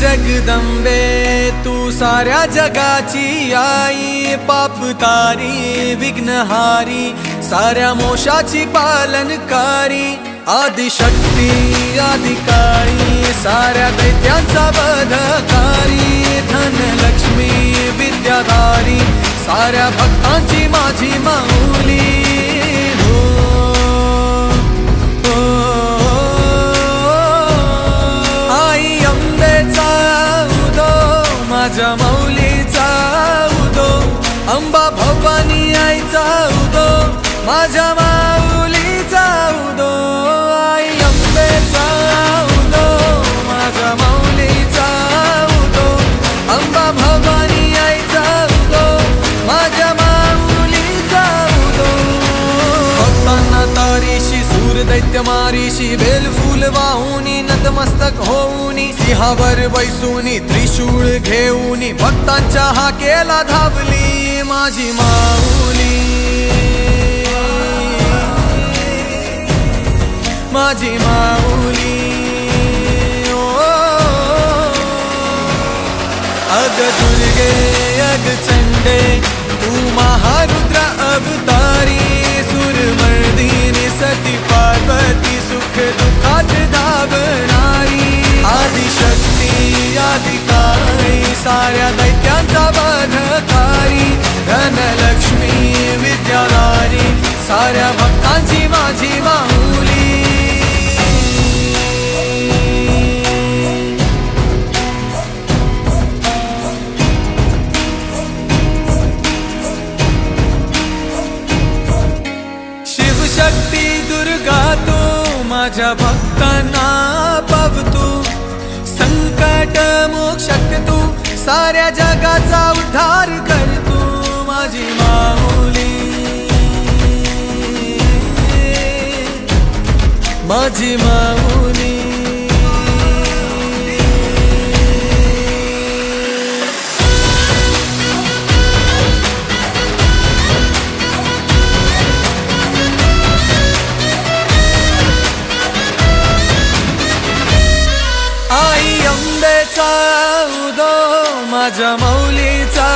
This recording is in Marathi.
जगदंबे तू साऱ्या जगाची आई पाप तारी विघ्नहारी साऱ्या मोशाची पालनकारी आदिशक्ती अधिकारी साऱ्या दैत्यांचा वधकारी धनलक्ष्मी विद्याधारी साऱ्या भक्तांची माझी माऊली. अंबा भवानी आईचा उदो माझ्या माऊलीचा उदो आई अंबेचा उदो माझ्या माऊलीचा उदो अंबा भवानी दैत्य मारीशी बेल फुल वाहुनी नतमस्तक होऊनी सिंहावर बैसूनी त्रिशूळ घेऊनी भक्तांच्या हाकेला धावली माझी माऊली. माझी माऊली. ओ अग दुर्गे. सती सुख दुःखात दाबणारी. आदिशक्ती आदिकारी साऱ्या दैत्यांचा वधकारी. धनलक्ष्मी विद्याधारी साऱ्या भक्तांची माझी माहुली. माझ्या भक्तांना पावतू. संकट मोक्षक तू साऱ्या जगाचा उद्धार कर तू माझी माऊली. माझी माऊली. आई अंबेचा उदो माझ्या मौलीचा